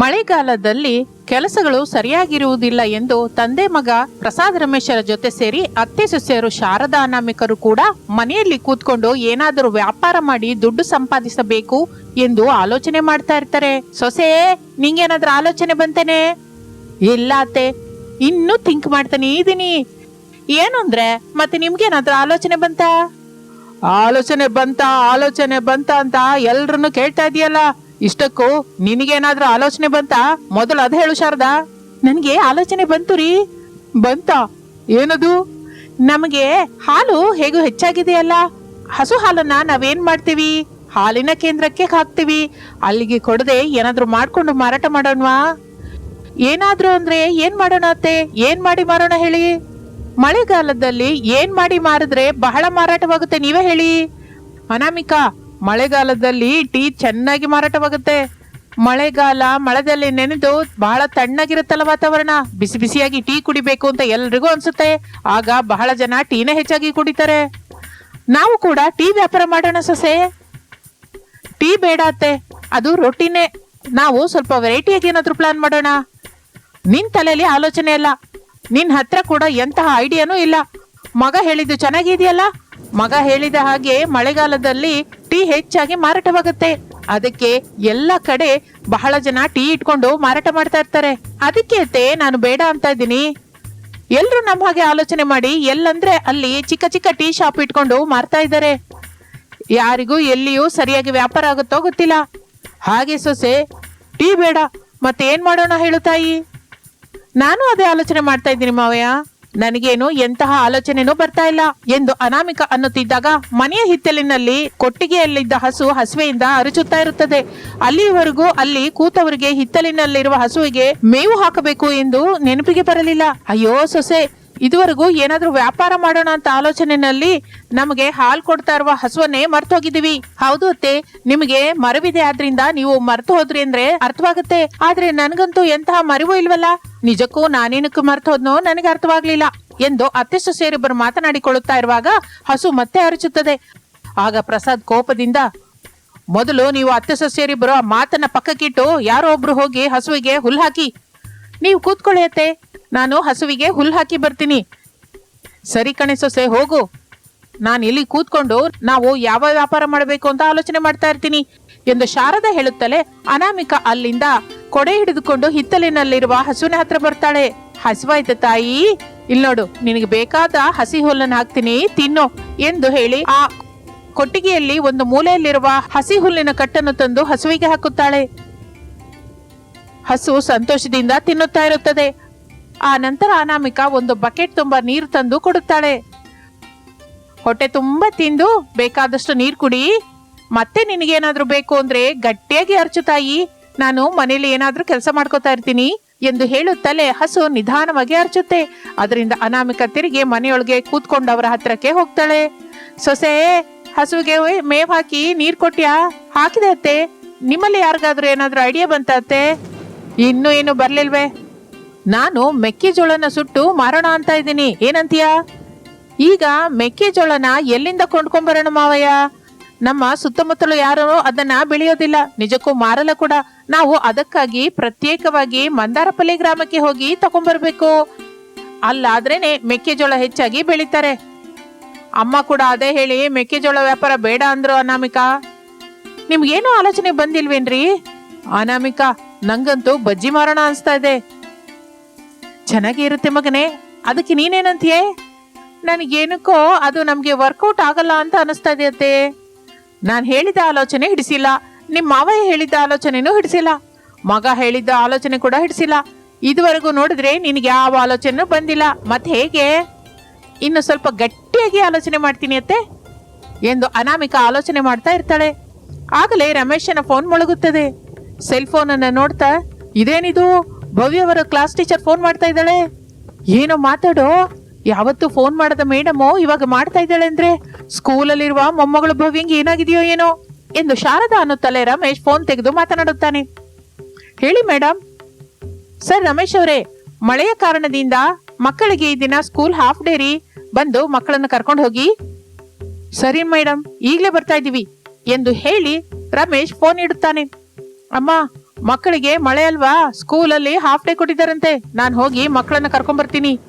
ಮಳೆಗಾಲದಲ್ಲಿ ಕೆಲಸಗಳು ಸರಿಯಾಗಿರುವುದಿಲ್ಲ ಎಂದು ತಂದೆ ಮಗ ಪ್ರಸಾದ್ ರಮೇಶರ ಜೊತೆ ಸೇರಿ ಅತ್ತೆ ಸೊಸೆಯರು ಶಾರದಾ ನಾಮಿಕರು ಕೂಡ ಮನೆಯಲ್ಲಿ ಕೂತ್ಕೊಂಡು ಏನಾದರೂ ವ್ಯಾಪಾರ ಮಾಡಿ ದುಡ್ಡು ಸಂಪಾದಿಸಬೇಕು ಎಂದು ಆಲೋಚನೆ ಮಾಡ್ತಾ ಇರ್ತಾರೆ. ಸೊಸೆ, ನಿಂಗೇನಾದ್ರೂ ಆಲೋಚನೆ ಬಂತೇನೆ? ಇಲ್ಲ ಅತ್ತೆ, ಇನ್ನೂ ಥಿಂಕ್ ಮಾಡ್ತಾನೆ ಇದೀನಿ ಏನು ಅಂದ್ರೆ, ಮತ್ತೆ ನಿಮ್ಗೇನಾದ್ರೂ ಆಲೋಚನೆ ಬಂತ? ಆಲೋಚನೆ ಬಂತ ಆಲೋಚನೆ ಬಂತ ಅಂತ ಎಲ್ರನ್ನು ಕೇಳ್ತಾ ಇದೀಯಲ್ಲ. ಇಷ್ಟಕ್ಕೂ ನಿನಗೇನಾದ್ರೂ ಆಲೋಚನೆ ಬಂತ? ಮೊದಲು ಅದ ಹೇಳು ಶಾರದಾ. ನನಗೆ ಆಲೋಚನೆ ಬಂತು ರೀ. ಬಂತ. ಏನದು? ನಮಗೆ ಹಾಲು ಹೇಗೂ ಹೆಚ್ಚಾಗಿದೆಯಲ್ಲ? ಹಸು ಹಾಲನ್ನ ನಾವೇನ್ ಮಾಡ್ತೀವಿ? ಹಾಲಿನ ಕೇಂದ್ರಕ್ಕೆ ಹಾಕ್ತೀವಿ. ಅಲ್ಲಿಗೆ ಕೊಡದೆ ಏನಾದ್ರೂ ಮಾಡ್ಕೊಂಡು ಮಾರಾಟ ಮಾಡೋಣವಾ? ಏನಾದ್ರೂ ಅಂದ್ರೆ ಏನ್ ಮಾಡೋಣ ಅತ್ತೆ? ಏನ್ ಮಾಡಿ ಮಾರೋಣ ಹೇಳಿ? ಮಳೆಗಾಲದಲ್ಲಿ ಏನ್ ಮಾಡಿ ಮಾರಿದ್ರೆ ಬಹಳ ಮಾರಾಟವಾಗುತ್ತೆ ನೀವೇ ಹೇಳಿ. ಅನಾಮಿಕಾ ಮಳೆಗಾಲದಲ್ಲಿ ಟೀ ಚೆನ್ನಾಗಿ ಮಾರಾಟವಾಗುತ್ತೆ. ಮಳೆಗಾಲ ಮಳೆದಲ್ಲಿ ನೆನೆದು ಬಹಳ ತಣ್ಣಗಿರುತ್ತಲ್ಲ ವಾತಾವರಣ. ಬಿಸಿ ಬಿಸಿಯಾಗಿ ಟೀ ಕುಡಿಬೇಕು ಅಂತ ಎಲ್ರಿಗೂ ಅನ್ಸುತ್ತೆ. ಆಗ ಬಹಳ ಜನ ಟೀನೇ ಹೆಚ್ಚಾಗಿ ಕುಡಿತಾರೆ. ನಾವು ಕೂಡ ಟೀ ವ್ಯಾಪಾರ ಮಾಡೋಣ ಸೊಸೆ. ಟೀ ಬೇಡ ಅತ್ತೆ, ಅದು ರೊಟ್ಟಿನೇ. ನಾವು ಸ್ವಲ್ಪ ವೆರೈಟಿಯಾಗಿ ಏನಾದರೂ ಪ್ಲಾನ್ ಮಾಡೋಣ. ನಿನ್ ತಲೆಯಲ್ಲಿ ಆಲೋಚನೆ ಇಲ್ಲ ನಿನ್ ಹತ್ರ ಕೂಡ ಎಂತಹ ಐಡಿಯಾನೂ ಇಲ್ಲ. ಮಗ ಹೇಳಿದ್ದು ಚೆನ್ನಾಗಿದೆಯಲ್ಲ? ಮಗ ಹೇಳಿದ ಹಾಗೆ ಮಳೆಗಾಲದಲ್ಲಿ ಟೀ ಹೆಚ್ಚಾಗಿ ಮಾರಾಟವಾಗುತ್ತೆ. ಅದಕ್ಕೆ ಎಲ್ಲ ಕಡೆ ಬಹಳ ಜನ ಟೀ ಇಟ್ಕೊಂಡು ಮಾರಾಟ ಮಾಡ್ತಾ ಇರ್ತಾರೆ. ಅದಕ್ಕೆ ಅತ್ತೆ, ನಾನು ಬೇಡ ಅಂತ ಇದ್ದೀನಿ. ಎಲ್ರು ನಮ್ಮ ಹಾಗೆ ಆಲೋಚನೆ ಮಾಡಿ ಎಲ್ಲಂದ್ರೆ ಅಲ್ಲಿ ಚಿಕ್ಕ ಚಿಕ್ಕ ಟೀ ಶಾಪ್ ಇಟ್ಕೊಂಡು ಮಾರ್ತಾ ಇದ್ದಾರೆ. ಯಾರಿಗೂ ಎಲ್ಲಿಯೂ ಸರಿಯಾಗಿ ವ್ಯಾಪಾರ ಆಗುತ್ತೋ ಗೊತ್ತಿಲ್ಲ. ಹಾಗೆ ಸೊಸೆ, ಟೀ ಬೇಡ, ಮತ್ತೆ ಏನ್ ಮಾಡೋಣ ಹೇಳು ತಾಯಿ. ನಾನು ಅದೇ ಆಲೋಚನೆ ಮಾಡ್ತಾ ಇದ್ದೀನಿ ಮಾವಯ್ಯ. ನನಗೇನು ಎಂತಹ ಆಲೋಚನೆನೂ ಬರ್ತಾ ಇಲ್ಲ ಎಂದು ಅನಾಮಿಕ ಅನ್ನುತ್ತಿದ್ದಾಗ ಮನೆಯ ಹಿತ್ತಲಿನಲ್ಲಿ ಕೊಟ್ಟಿಗೆಯಲ್ಲಿದ್ದ ಹಸು ಹಸುವೆಯಿಂದ ಅರಚುತ್ತಾ ಇರುತ್ತದೆ. ಅಲ್ಲಿವರೆಗೂ ಅಲ್ಲಿ ಕೂತವರಿಗೆ ಹಿತ್ತಲಿನಲ್ಲಿರುವ ಹಸುವಿಗೆ ಮೇವು ಹಾಕಬೇಕು ಎಂದು ನೆನಪಿಗೆ ಬರಲಿಲ್ಲ. ಅಯ್ಯೋ ಸೊಸೆ ಇದುವರೆಗೂ ಏನಾದ್ರೂ ವ್ಯಾಪಾರ ಮಾಡೋಣ ಅಂತ ಆಲೋಚನೆಯಲ್ಲಿ ನಮಗೆ ಹಾಲು ಕೊಡ್ತಾ ಇರುವ ಹಸುವನ್ನೇ ಮರ್ತು ಹೋಗಿದ್ದೀವಿ ಹೌದು ಅತ್ತೆ, ನಿಮಗೆ ಮರವಿದೆ ಆದ್ರಿಂದ ನೀವು ಮರ್ತು ಹೋದ್ರಿ ಅಂದ್ರೆ ಅರ್ಥವಾಗುತ್ತೆ. ಆದ್ರೆ ನನಗಂತೂ ಎಂತಹ ಮರಿವು ಇಲ್ವಲ್ಲ? ನಿಜಕ್ಕೂ ನಾನೇನಕ್ಕೆ ಮರ್ತು ಹೋದ್ನೋ ನನಗೆ ಅರ್ಥವಾಗ್ಲಿಲ್ಲ ಎಂದು ಅತ್ತೆ ಸೊಸೆಯರಿಬ್ಬರು ಮಾತನಾಡಿಕೊಳ್ಳುತ್ತಾ ಇರುವಾಗ ಹಸು ಮತ್ತೆ ಅರಚುತ್ತದೆ. ಆಗ ಪ್ರಸಾದ್ ಕೋಪದಿಂದ, ಮೊದಲು ನೀವು ಅತ್ತೆ ಸೊಸೆಯರಿಬ್ಬರು ಆ ಮಾತನ್ನ ಪಕ್ಕಕ್ಕಿಟ್ಟು ಯಾರೋ ಒಬ್ರು ಹೋಗಿ ಹಸುವಿಗೆ ಹುಲ್ಲು ಹಾಕಿ ನೀವು ಕೂತ್ಕೊಳ್ಳಿ ಅತ್ತೆ ನಾನು ಹಸುವಿಗೆ ಹುಲ್ ಹಾಕಿ ಬರ್ತೀನಿ. ಸರಿ ಕಣೆ ಸೊಸೆ, ಹೋಗು. ನಾನು ಇಲ್ಲಿ ಕೂತ್ಕೊಂಡು ನಾವು ಯಾವ ವ್ಯಾಪಾರ ಮಾಡಬೇಕು ಅಂತ ಆಲೋಚನೆ ಮಾಡ್ತಾ ಇರ್ತೀನಿ ಎಂದು ಶಾರದಾ ಹೇಳುತ್ತಲೇ ಅನಾಮಿಕ ಅಲ್ಲಿಂದ ಕೊಡೆ ಹಿಡಿದುಕೊಂಡು ಹಿತ್ತಲಿನಲ್ಲಿರುವ ಹಸುವಿನ ಹತ್ರ ಬರ್ತಾಳೆ. ಹಸುವಾಯ್ತ ತಾಯಿ ಇಲ್ಲಿ ನೋಡು, ನಿನಗೆ ಬೇಕಾದ ಹಸಿ ಹುಲ್ಲನ್ನು ಹಾಕ್ತೀನಿ, ತಿನ್ನು ಎಂದು ಹೇಳಿ ಆ ಕೊಟ್ಟಿಗೆಯಲ್ಲಿ ಒಂದು ಮೂಲೆಯಲ್ಲಿರುವ ಹಸಿ ಹುಲ್ಲಿನ ಕಟ್ಟನ್ನು ತಂದು ಹಸುವಿಗೆ ಹಾಕುತ್ತಾಳೆ. ಹಸು ಸಂತೋಷದಿಂದ ತಿನ್ನುತ್ತಾ ಇರುತ್ತದೆ. ಆ ನಂತರ ಅನಾಮಿಕ ಒಂದು ಬಕೆಟ್ ತುಂಬಾ ನೀರು ತಂದು ಕೊಡುತ್ತಾಳೆ. ಹೊಟ್ಟೆ ತುಂಬಾ ತಿಂದು ಬೇಕಾದಷ್ಟು ನೀರು ಕುಡಿ. ಮತ್ತೆ ನಿನಗೇನಾದ್ರೂ ಬೇಕು ಅಂದ್ರೆ ಗಟ್ಟಿಯಾಗಿ ಅರ್ಚು ತಾಯಿ. ನಾನು ಮನೇಲಿ ಏನಾದ್ರೂ ಕೆಲಸ ಮಾಡ್ಕೋತಾ ಇರ್ತೀನಿ ಎಂದು ಹೇಳುತ್ತಲೇ ಹಸು ನಿಧಾನವಾಗಿ ಅರ್ಚುತ್ತೆ ಅದರಿಂದ ಅನಾಮಿಕ ತಿರುಗಿ ಮನೆಯೊಳಗೆ ಕೂತ್ಕೊಂಡವರ ಹತ್ರಕ್ಕೆ ಹೋಗ್ತಾಳೆ. ಸೊಸೆ, ಹಸುವಿಗೆ ಮೇವ್ ಹಾಕಿ ನೀರ್ ಕೊಟ್ಯಾ? ಹಾಕಿದೆ ಅತ್ತೆ. ನಿಮ್ಮಲ್ಲಿ ಯಾರಿಗಾದ್ರೂ ಏನಾದ್ರೂ ಐಡಿಯಾ ಬಂತ ಅತ್ತೆ? ಇನ್ನೂ ಏನು ಬರ್ಲಿಲ್ವೇ? ನಾನು ಮೆಕ್ಕೆಜೋಳನ ಸುಟ್ಟು ಮಾರೋಣ ಅಂತ ಇದ್ದೀನಿ. ಏನಂತೀಯ? ಈಗ ಮೆಕ್ಕೆಜೋಳನ ಎಲ್ಲಿಂದ ಕೊಂಡ್ಕೊಂಬರೋಣ ಮಾವಯ್ಯ? ನಮ್ಮ ಸುತ್ತಮುತ್ತಲು ಯಾರು ಅದನ್ನ ಬೆಳೆಯೋದಿಲ್ಲ. ನಿಜಕ್ಕೂ ಮಾರಲ್ಲ ಕೂಡ. ನಾವು ಅದಕ್ಕಾಗಿ ಪ್ರತ್ಯೇಕವಾಗಿ ಮಂದಾರಪಲ್ಲಿ ಗ್ರಾಮಕ್ಕೆ ಹೋಗಿ ತಗೊಂಡ್ಬರ್ಬೇಕು ಅಲ್ಲಾದ್ರೇನೆ ಮೆಕ್ಕೆಜೋಳ ಹೆಚ್ಚಾಗಿ ಬೆಳೀತಾರೆ. ಅಮ್ಮ ಕೂಡ ಅದೇ ಹೇಳಿ ಮೆಕ್ಕೆಜೋಳ ವ್ಯಾಪಾರ ಬೇಡ ಅಂದ್ರು ಅನಾಮಿಕಾ. ನಿಮ್ಗೇನು ಆಲೋಚನೆ ಬಂದಿಲ್ವೇನ್ರಿ? ಅನಾಮಿಕಾ ನಂಗಂತೂ ಬಜ್ಜಿ ಮಾರೋಣ ಅನ್ಸ್ತಾ ಇದೆ. ಚೆನ್ನಾಗಿ ಇರುತ್ತೆ ಮಗನೇ, ಅದಕ್ಕೆ ನೀನೇನಂತೀಯೇ? ನನಗೇನಕ್ಕೋ ಅದು ನಮಗೆ ವರ್ಕೌಟ್ ಆಗಲ್ಲ ಅಂತ ಅನಿಸ್ತಾ ಇದೆಯತ್ತೆ ನಾನು ಹೇಳಿದ ಆಲೋಚನೆ ಹಿಡಿಸಿಲ್ಲ ನಿಮ್ಮ ಮಾವಯ್ಯ ಹೇಳಿದ್ದ ಆಲೋಚನೆನೂ ಹಿಡಿಸಿಲ್ಲ, ಮಗ ಹೇಳಿದ್ದ ಆಲೋಚನೆ ಕೂಡ ಹಿಡಿಸಿಲ್ಲ. ಇದುವರೆಗೂ ನೋಡಿದ್ರೆ ನಿನಗೆ ಯಾವ ಆಲೋಚನೆ ಬಂದಿಲ್ಲ. ಮತ್ತೆ ಹೇಗೆ? ಇನ್ನು ಸ್ವಲ್ಪ ಗಟ್ಟಿಯಾಗಿ ಆಲೋಚನೆ ಮಾಡ್ತೀನಿ ಅತ್ತೆ. ಎಂದು ಅನಾಮಿಕ ಆಲೋಚನೆ ಮಾಡ್ತಾ ಇರ್ತಾಳೆ. ಆಗಲೇ ರಮೇಶನ ಫೋನ್ ಮೊಳಗುತ್ತದೆ. ಸೆಲ್ ಫೋನ್ ಅನ್ನ ನೋಡ್ತಾ, ಇದೇನಿದು? ಭವ್ಯವರ ಕ್ಲಾಸ್ ಟೀಚರ್ ಫೋನ್ ಮಾಡ್ತಾ ಇದ್ದಾಳೆ? ಏನೋ ಮಾತಾಡೋ? ಯಾವತ್ತು ಫೋನ್ ಮಾಡದ ಮೇಡಮು? ಇವಾಗ ಮಾಡ್ತಾ ಇದ್ದಾಳೆ ಅಂದ್ರೆ ಸ್ಕೂಲಲ್ಲಿರುವ ಮೊಮ್ಮಗಳು ಭವ್ಯಂಗೆ ಏನಾಗಿದೆಯೋ ಏನೋ? ಎಂದು ಶಾರದಾ ತಲೆ ರಮೇಶ್ ಫೋನ್ ತೆಗೆದು ಮಾತನಾಡುತ್ತಾನೆ. ಹೇಳಿ ಮೇಡಮ್ ಸರ್ ರಮೇಶ್ ಅವರೇ, ಮಳೆಯ ಕಾರಣದಿಂದ ಮಕ್ಕಳಿಗೆ ಈ ದಿನ ಸ್ಕೂಲ್ ಹಾಫ್ ಡೇ ರೀ. ಬಂದು ಮಕ್ಕಳನ್ನು ಕರ್ಕೊಂಡು ಹೋಗಿ. ಸರಿ ಮೇಡಮ್ ಈಗಲೇ ಬರ್ತಾ ಇದ್ದೀವಿ, ಎಂದು ಹೇಳಿ ರಮೇಶ್ ಫೋನ್ ಇಡುತ್ತಾನೆ. ಅಮ್ಮ, ಮಕ್ಕಳಿಗೆ ಮಳೆ ಅಲ್ವಾ? ಸ್ಕೂಲಲ್ಲಿ ಹಾಫ್ ಡೇ ಕೊಟ್ಟಿದ್ದಾರಂತೆ. ನಾನ್ ಹೋಗಿ ಮಕ್ಕಳನ್ನ ಕರ್ಕೊಂಡ್ ಬರ್ತೀನಿ.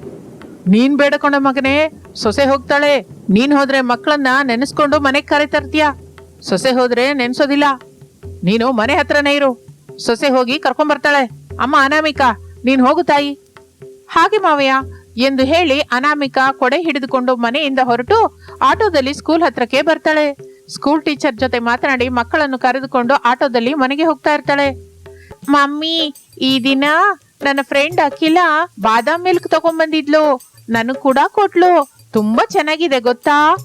ನೀನ್ ಬೇಡಕೊಂಡ ಮಗನೇ, ಸೊಸೆ ಹೋಗ್ತಾಳೆ. ನೀನ್ ಹೋದ್ರೆ ಮಕ್ಕಳನ್ನ ನೆನೆಸ್ಕೊಂಡು ಮನೆಗ್ ಕರೆ ತರ್ತೀಯ. ಸೊಸೆ ಹೋದ್ರೆ ನೆನ್ಸೋದಿಲ್ಲ. ನೀನು ಮನೆ ಹತ್ರನೇ ಇರು. ಸೊಸೆ ಹೋಗಿ ಕರ್ಕೊಂಡ್ ಬರ್ತಾಳೆ. ಅಮ್ಮ, ಅನಾಮಿಕಾ, ನೀನ್ ಹೋಗು ತಾಯಿ. ಹಾಗೆ ಮಾವಯ್ಯ, ಎಂದು ಹೇಳಿ ಅನಾಮಿಕಾ ಕೊಡೆ ಹಿಡಿದುಕೊಂಡು ಮನೆಯಿಂದ ಹೊರಟು ಆಟೋದಲ್ಲಿ ಸ್ಕೂಲ್ ಹತ್ರಕ್ಕೆ ಬರ್ತಾಳೆ. ಸ್ಕೂಲ್ ಟೀಚರ್ ಜೊತೆ ಮಾತನಾಡಿ ಮಕ್ಕಳನ್ನು ಕರೆದುಕೊಂಡು ಆಟೋದಲ್ಲಿ ಮನೆಗೆ ಹೋಗ್ತಾ ಇರ್ತಾಳೆ. ಮಮ್ಮಿ, ಈ ದಿನ ನನ್ನ ಫ್ರೆಂಡ್ ಅಖಿಲ ಬಾದಾಮ್ ಮಿಲ್ಕ್ ತಗೊಂಡ್ಬಂದಿದ್ಲು. ನನಗ್ ಕೂಡ ಕೊಟ್ಲು. ತುಂಬಾ ಚೆನ್ನಾಗಿದೆ, ಗೊತ್ತಾ?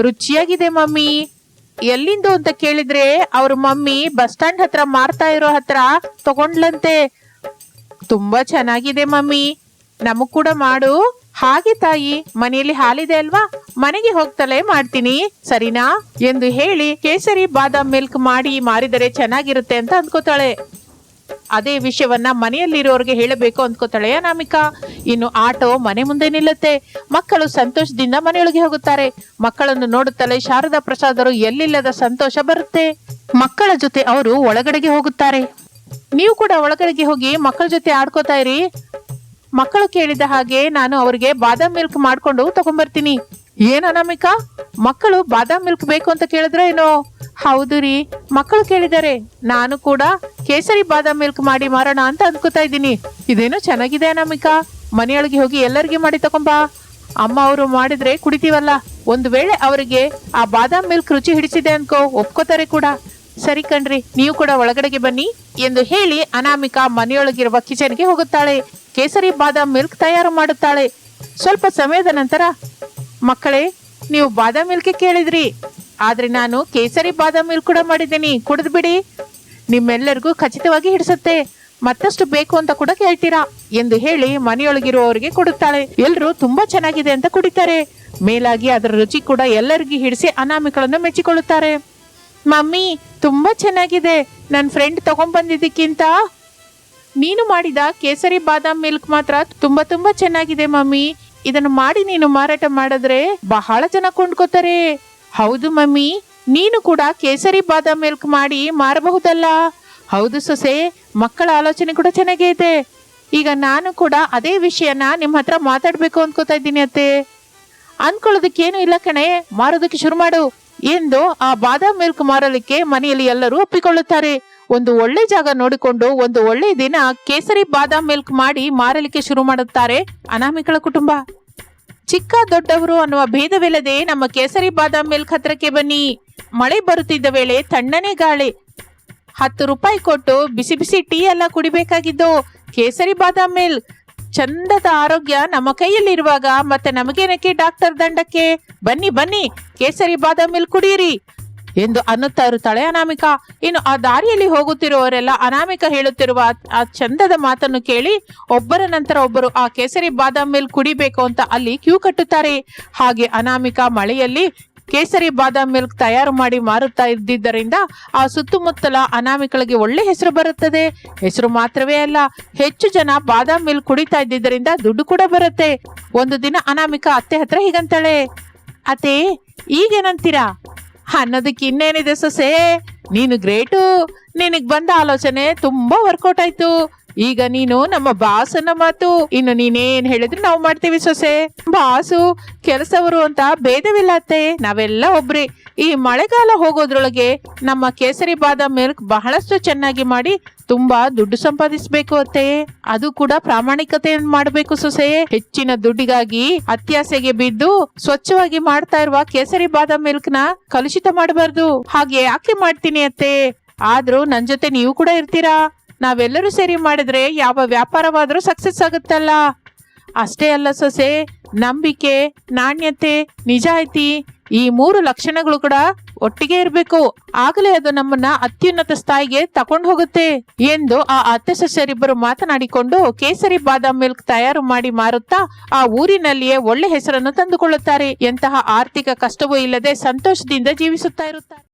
ರುಚಿಯಾಗಿದೆ, ಮಮ್ಮಿ. ಎಲ್ಲಿಂದ ಅಂತ ಕೇಳಿದ್ರೆ ಅವ್ರ ಮಮ್ಮಿ ಬಸ್ ಸ್ಟ್ಯಾಂಡ್ ಹತ್ರ ಮಾರ್ತಾ ಇರೋ ಹತ್ರ ತಗೊಂಡ್ಲಂತೆ. ತುಂಬಾ ಚೆನ್ನಾಗಿದೆ, ಮಮ್ಮಿ. ನಮಗ್ ಕೂಡ ಮಾಡು. ಹಾಗೆ ತಾಯಿ, ಮನೆಯಲ್ಲಿ ಹಾಲಿದೆ ಅಲ್ವಾ? ಮನೆಗೆ ಹೋಗ್ತಲೇ ಮಾಡ್ತೀನಿ, ಸರಿನಾ? ಎಂದು ಹೇಳಿ ಕೇಸರಿ ಬಾದಾಮ್ ಮಿಲ್ಕ್ ಮಾಡಿ ಮಾರಿದರೆ ಚೆನ್ನಾಗಿರುತ್ತೆ ಅಂತ ಅಂದ್ಕೋತಾಳೆ. ಅದೇ ವಿಷಯವನ್ನ ಮನೆಯಲ್ಲಿರೋರ್ಗೆ ಹೇಳಬೇಕು ಅಂದ್ಕೋತಾಳೆ ಅನಾಮಿಕಾ ಇನ್ನು ಆಟೋ ಮನೆ ಮುಂದೆ ನಿಲ್ಲುತ್ತೆ. ಮಕ್ಕಳು ಸಂತೋಷದಿಂದ ಮನೆಯೊಳಗೆ ಹೋಗುತ್ತಾರೆ. ಮಕ್ಕಳನ್ನು ನೋಡುತ್ತಲೇ ಶಾರದಾ ಪ್ರಸಾದರು ಎಲ್ಲಿಲ್ಲದ ಸಂತೋಷ ಬರುತ್ತೆ. ಮಕ್ಕಳ ಜೊತೆ ಅವರು ಒಳಗಡೆಗೆ ಹೋಗುತ್ತಾರೆ. ನೀವು ಕೂಡ ಒಳಗಡೆಗೆ ಹೋಗಿ ಮಕ್ಕಳ ಜೊತೆ ಆಡ್ಕೋತಾ ಇರಿ. ಮಕ್ಕಳು ಕೇಳಿದ ಹಾಗೆ ನಾನು ಅವರಿಗೆ ಬಾದಾಮ್ ಮಿಲ್ಕ್ ಮಾಡ್ಕೊಂಡು ತಗೊಂಡ್ಬರ್ತೀನಿ ಏನ್ ಅನಾಮಿಕಾ? ಮಕ್ಕಳು ಬಾದಾಮ್ ಮಿಲ್ಕ್ ಬೇಕು ಅಂತ ಕೇಳಿದ್ರೆ ಏನೋ? ಹೌದು ರೀ. ಮಕ್ಕಳು ಕೇಳಿದ್ದಾರೆ. ನಾನು ಕೂಡ ಕೇಸರಿ ಬಾದಾಮ್ ಮಿಲ್ಕ್ ಮಾಡಿ ಮಾರೋಣ ಅಂತ ಅನ್ಕೋತಾ ಇದ್ದೀನಿ. ಇದೇನೋ ಚೆನ್ನಾಗಿದೆ ಅನಾಮಿಕಾ. ಮನೆಯೊಳಗೆ ಹೋಗಿ ಎಲ್ಲರಿಗೆ ಮಾಡಿ ತಗೊಂಬಾ. ಅಮ್ಮ ಅವರು ಮಾಡಿದ್ರೆ ಕುಡಿತೀವಲ್ಲ. ಒಂದು ವೇಳೆ ಅವರಿಗೆ ಆ ಬಾದಾಮ್ ಮಿಲ್ಕ್ ರುಚಿ ಹಿಡಿಸಿದೆ ಅನ್ಕೋ. ಒಪ್ಕೋತಾರೆ ಕೂಡ. ಸರಿ ಕಣ್ರಿ, ನೀವು ಕೂಡ ಒಳಗಡೆಗೆ ಬನ್ನಿ ಎಂದು ಹೇಳಿ ಅನಾಮಿಕಾ ಮನೆಯೊಳಗಿರುವ ಕಿಚನ್ಗೆ ಹೋಗುತ್ತಾಳೆ. ಕೇಸರಿ ಬಾದಾಮ್ ಮಿಲ್ಕ್ ತಯಾರು ಮಾಡುತ್ತಾಳೆ. ಸ್ವಲ್ಪ ಸಮಯದ ನಂತರ, ಮಕ್ಕಳೇ, ನೀವು ಬಾದಾಮ್ ಮಿಲ್ಕ್ ಕೇಳಿದ್ರಿ. ಆದ್ರೆ ನಾನು ಕೇಸರಿ ಬಾದಾಮ್ ಮಿಲ್ಕ್ ಕೂಡ ಮಾಡಿದ್ದೀನಿ. ಕುಡಿದು ಬಿಡಿ. ನಿಮ್ಮೆಲ್ಲರಿಗೂ ಖಚಿತವಾಗಿ ಹಿಡಿಸುತ್ತೆ. ಮತ್ತಷ್ಟು ಬೇಕು ಅಂತ ಕೂಡ ಕೇಳ್ತೀರಾ? ಎಂದು ಹೇಳಿ ಮನೆಯೊಳಗಿರುವವರಿಗೆ ಕೊಡುತ್ತಾಳೆ. ಎಲ್ಲರೂ ತುಂಬಾ ಚೆನ್ನಾಗಿದೆ ಅಂತ ಕುಡಿತಾರೆ. ಮೇಲಾಗಿ ಅದರ ರುಚಿ ಕೂಡ ಎಲ್ಲರಿಗೂ ಹಿಡಿಸಿ ಅನಾಮಿಕಳನ್ನು ಮೆಚ್ಚಿಕೊಳ್ಳುತ್ತಾರೆ. ಮಮ್ಮಿ, ತುಂಬಾ ಚೆನ್ನಾಗಿದೆ. ನನ್ನ ಫ್ರೆಂಡ್ ತಗೊಂಡ್ಬಂದಿದ್ದಕ್ಕಿಂತ ನೀನು ಮಾಡಿದ ಕೇಸರಿ ಬಾದಾಮ್ ಮಿಲ್ಕ್ ಮಾತ್ರ ತುಂಬಾ ತುಂಬಾ ಚೆನ್ನಾಗಿದೆ ಮಮ್ಮಿ. ಇದನ್ನು ಮಾಡಿ ನೀನು ಮಾರಾಟ ಮಾಡಿದ್ರೆ ಬಹಳ ಜನ ಕೊಂಡ್ಕೋತಾರೆ. ಹೌದು ಮಮ್ಮಿ, ನೀನು ಕೂಡ ಕೇಸರಿ ಬಾದಾಮ್ ಮಿಲ್ಕ್ ಮಾಡಿ ಮಾರಬಹುದಲ್ಲ? ಹೌದು ಸೊಸೆ, ಮಕ್ಕಳ ಆಲೋಚನೆ ಕೂಡ ಚೆನ್ನಾಗೇ ಇದೆ. ಈಗ ನಾನು ಕೂಡ ಅದೇ ವಿಷಯನ ನಿಮ್ಮ ಹತ್ರ ಮಾತಾಡ್ಬೇಕು ಅನ್ಕೋತಾ ಇದ್ದೀನಿ ಅತ್ತೆ. ಅನ್ಕೊಳ್ಳೋದಕ್ಕೇನು ಇಲ್ಲ ಕಣೆ, ಮಾರೋದಕ್ಕೆ ಶುರು ಮಾಡು. ಎಂದು ಆ ಬಾದಾಮ್ ಮಿಲ್ಕ್ ಮಾರಲಿಕ್ಕೆ ಮನೆಯಲ್ಲಿ ಎಲ್ಲರೂ ಒಪ್ಪಿಕೊಳ್ಳುತ್ತಾರೆ. ಒಂದು ಒಳ್ಳೆ ಜಾಗ ನೋಡಿಕೊಂಡು ಒಂದು ಒಳ್ಳೆ ದಿನ ಕೇಸರಿ ಬಾದಾಮ್ ಮಿಲ್ಕ್ ಮಾಡಿ ಮಾರಲಿಕ್ಕೆ ಶುರು ಮಾಡುತ್ತಾರೆ ಅನಾಮಿಕಳ ಕುಟುಂಬ. ಚಿಕ್ಕ ದೊಡ್ಡವರು ಅನ್ನುವ ಭೇದವಿಲ್ಲದೆ ನಮ್ಮ ಕೇಸರಿ ಬಾದಾಮ್ ಮಿಲ್ಕ್ ಹತ್ರಕ್ಕೆ ಬನ್ನಿ. ಮಳೆ ಬರುತ್ತಿದ್ದ ವೇಳೆ ತಣ್ಣನೆ ಗಾಳಿ. ಹತ್ತು ರೂಪಾಯಿ ಕೊಟ್ಟು ಬಿಸಿ ಬಿಸಿ ಟೀ ಎಲ್ಲ ಕುಡಿಬೇಕಾಗಿದ್ದು ಕೇಸರಿ ಬಾದಾಮ್ ಮಿಲ್ಕ್. ಚಂದದ ಆರೋಗ್ಯ ನಮ್ಮ ಕೈಯಲ್ಲಿರುವಾಗ ಮತ್ತೆ ನಮಗೇನಕ್ಕೆ ಡಾಕ್ಟರ್ ದಂಡಕ್ಕೆ? ಬನ್ನಿ ಬನ್ನಿ ಕೇಸರಿ ಬಾದಾಮ್ ಮಿಲ್ಕ್ ಕುಡಿಯಿರಿ. ಎಂದು ಅನ್ನುತ್ತಾ ಇರುತ್ತಾಳೆ. ಅನಾಮಿಕ, ಇನ್ನು ಆ ದಾರಿಯಲ್ಲಿ ಹೋಗುತ್ತಿರುವವರೆಲ್ಲ ಅನಾಮಿಕ ಹೇಳುತ್ತಿರುವ ಆ- ಚಂದದ ಮಾತನ್ನು ಕೇಳಿ ಒಬ್ಬರ ನಂತರ ಒಬ್ಬರು, ಆ ಕೇಸರಿ ಬಾದಾಮ್ ಮಿಲ್ ಕುಡಿಬೇಕು ಅಂತ ಅಲ್ಲಿ ಕ್ಯೂ ಕಟ್ಟುತ್ತಾರೆ? ಹಾಗೆ ಅನಾಮಿಕಾ ಮಳೆಯಲ್ಲಿ ಕೇಸರಿ ಬಾದಾಮ್ ಮಿಲ್ಕ್ ತಯಾರು ಮಾಡಿ ಮಾರುತ್ತಾ ಇದ್ದಿದ್ದರಿಂದ ಆ ಸುತ್ತಮುತ್ತಲ ಅನಾಮಿಕಳಿಗೆ ಒಳ್ಳೆ ಹೆಸರು ಬರುತ್ತದೆ. ಹೆಸರು ಮಾತ್ರವೇ ಅಲ್ಲ, ಹೆಚ್ಚು ಜನ ಬಾದಾಮ್ ಮಿಲ್ಕ್ ಕುಡಿತಾ ಇದ್ದಿದ್ದರಿಂದ ದುಡ್ಡು ಕೂಡ ಬರುತ್ತೆ. ಒಂದು ದಿನ ಅನಾಮಿಕಾ ಅತ್ತೆ ಹತ್ರ ಹೀಗಂತಾಳೆ, ಅತ್ತೆ, ಈಗೇನಂತೀರಾ? ಅನ್ನೋದಕ್ಕೆ ಇನ್ನೇನಿದೆ ಸೊಸೆ? ನೀನು ಗ್ರೇಟು. ನಿನಗ್ ಬಂದ ಆಲೋಚನೆ ತುಂಬಾ ವರ್ಕೌಟ್ ಆಯ್ತು. ಈಗ ನೀನು ನಮ್ಮ ಬಾಸನ ಮಾತು. ಇನ್ನು ನೀನೇನ್ ಹೇಳಿದ್ರು ನಾವು ಮಾಡ್ತೀವಿ ಸೊಸೆ. ಬಾಸು, ಕೆಲಸವರು ಅಂತ ಭೇದವಿಲ್ಲ ಅತ್ತೆ. ನಾವೆಲ್ಲ ಒಬ್ರಿ. ಈ ಮಳೆಗಾಲ ಹೋಗೋದ್ರೊಳಗೆ ನಮ್ಮ ಕೇಸರಿ ಬಾದಾಮ್ ಮಿಲ್ಕ್ ಬಹಳಷ್ಟು ಚೆನ್ನಾಗಿ ಮಾಡಿ ತುಂಬಾ ದುಡ್ಡು ಸಂಪಾದಿಸಬೇಕು ಅತ್ತೆ. ಅದು ಕೂಡ ಪ್ರಾಮಾಣಿಕತೆಯನ್ನು ಮಾಡಬೇಕು ಸೊಸೆ. ಹೆಚ್ಚಿನ ದುಡ್ಡಿಗಾಗಿ ಅತ್ಯಾಸೆಗೆ ಬಿದ್ದು ಸ್ವಚ್ಛವಾಗಿ ಮಾಡ್ತಾ ಇರುವ ಕೇಸರಿ ಬಾದಾಮ್ ಮಿಲ್ಕ್ನ ಕಲುಷಿತ ಮಾಡಬಾರ್ದು. ಹಾಗೆ ಯಾಕೆ ಮಾಡ್ತೀನಿ ಅತ್ತೆ? ಆದ್ರೂ ನನ್ ಜೊತೆ ನೀವು ಕೂಡ ಇರ್ತೀರಾ? ನಾವೆಲ್ಲರೂ ಸೇರಿ ಮಾಡಿದ್ರೆ ಯಾವ ವ್ಯಾಪಾರವಾದ್ರೂ ಸಕ್ಸಸ್ ಆಗುತ್ತಲ್ಲ. ಅಷ್ಟೇ ಅಲ್ಲ ಸೊಸೆ, ನಂಬಿಕೆ, ನಾಣ್ಯತೆ, ನಿಜಾಯಿತಿ ಈ ಮೂರು ಲಕ್ಷಣಗಳು ಕೂಡ ಒಟ್ಟಿಗೆ ಇರಬೇಕು. ಆಗಲೇ ಅದು ನಮ್ಮನ್ನ ಅತ್ಯುನ್ನತ ಸ್ಥಾಯಿಗೆ ತಕೊಂಡು ಹೋಗುತ್ತೆ ಎಂದು ಆ ಅತ್ತೆ ಸಸ್ಯರಿಬ್ಬರು ಮಾತನಾಡಿಕೊಂಡು ಕೇಸರಿ ಬಾದಾಮ್ ಮಿಲ್ಕ್ ತಯಾರು ಮಾಡಿ ಮಾರುತ್ತಾ ಆ ಊರಿನಲ್ಲಿಯೇ ಒಳ್ಳೆ ಹೆಸರನ್ನು ತಂದುಕೊಳ್ಳುತ್ತಾರೆ. ಎಂತಹ ಆರ್ಥಿಕ ಕಷ್ಟವೂ ಇಲ್ಲದೆ ಸಂತೋಷದಿಂದ ಜೀವಿಸುತ್ತಾ ಇರುತ್ತಾರೆ.